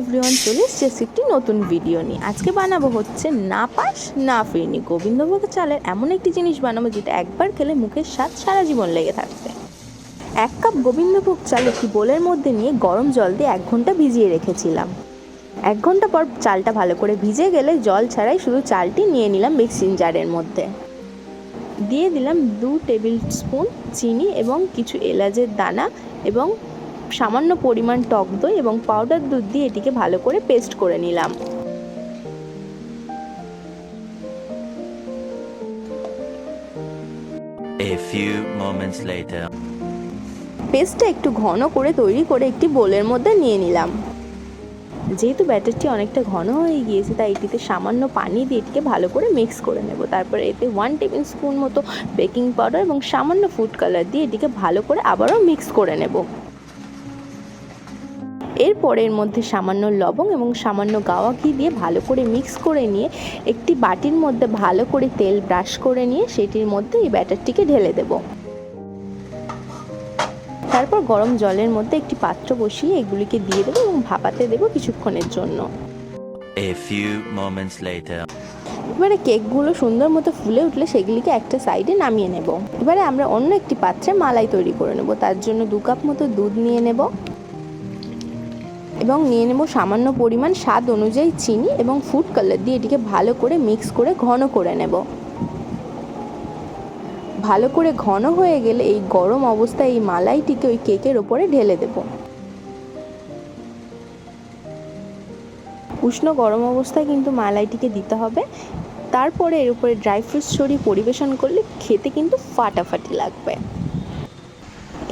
Everyone চলে এসেছে একটি নতুন ভিডিও নিয়ে। আজকে বানাবো হচ্ছে না পাস না ফিরনি। গোবিন্দভোগ চালের এমন একটি জিনিস বানাবো যেটা একবার খেলে মুখের স্বাদ সারা জীবন লেগে থাকবে। এক কাপ গোবিন্দভোগ চাল একটি বোলের মধ্যে নিয়ে গরম জল দিয়ে এক ঘণ্টা ভিজিয়ে রেখেছিলাম। এক ঘণ্টা পর চালটা ভালো করে ভিজে গেলে জল ছাড়াই শুধু চালটি নিয়ে নিলাম মিক্সিং জারের মধ্যে। দিয়ে দিলাম দু টেবিল স্পুন চিনি এবং কিছু এলাচের দানা এবং সামান্য পরিমাণ টক দই এবং পাউডার দুধ দিয়ে এটিকে ভালো করে পেস্ট করে নিলাম। A few moments later. পেস্টটা একটু ঘন করে তৈরি করে একটি বোলের মধ্যে নিয়ে নিলাম। যেহেতু ব্যাটারটি অনেকটা ঘন হয়ে গিয়েছে তাই এটিতে সামান্য পানি দিয়ে এটিকে ভালো করে মিক্স করে নেব। তারপরে এতে ওয়ান টেবিল স্পুন মতো বেকিং পাউডার এবং সামান্য ফুড কালার দিয়ে এটিকে ভালো করে আবারও মিক্স করে নেব। এরপর এর মধ্যে সামান্য লবং এবং সামান্য গাওয়া ঘি দিয়ে ভালো করে মিক্স করে নিয়ে একটি বাটির মধ্যে ভালো করে তেল ব্রাশ করে নিয়ে সেটির মধ্যে এই ব্যাটারটিকে ঢেলে দেবো। তারপর গরম জলের মধ্যে একটি পাত্র বসিয়ে এগুলিকে দিয়ে দেবো এবং ভাপাতে দেবো কিছুক্ষণের জন্য। A few moments later. এবারে কেকগুলো সুন্দর মতো ফুলে উঠলে সেগুলিকে একটা সাইডে নামিয়ে নেব। এবারে আমরা অন্য একটি পাত্রে মালাই তৈরি করে নেব। তার জন্য দু কাপ মতো দুধ নিয়ে নেব। এবং নিয়ে নেব সামান্য পরিমাণ স্বাদ অনুযায়ী চিনি এবং ফুড কালার দিয়ে এটিকে ভালো করে মিক্স করে ঘন করে নেব। ভালো করে ঘন হয়ে গেলে এই গরম অবস্থায় এই মালাইটিকে ওই কেকের ওপরে ঢেলে দেব। উষ্ণ গরম অবস্থায় কিন্তু মালাইটিকে দিতে হবে। তারপরে এর উপরে ড্রাই ফ্রুটস ছড়িয়ে পরিবেশন করলে খেতে কিন্তু ফাটাফাটি লাগবে।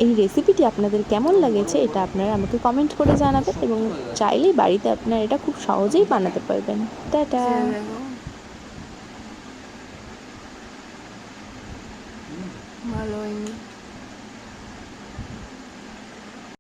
এই রেসিপিটি আপনাদের কেমন লাগেছে এটা আপনারা আমাকে কমেন্ট করে জানাবেন এবং চাইলেই বাড়িতে আপনারা এটা খুব সহজেই বানাতে পারবেন। টাটা! ভালো হয়নি।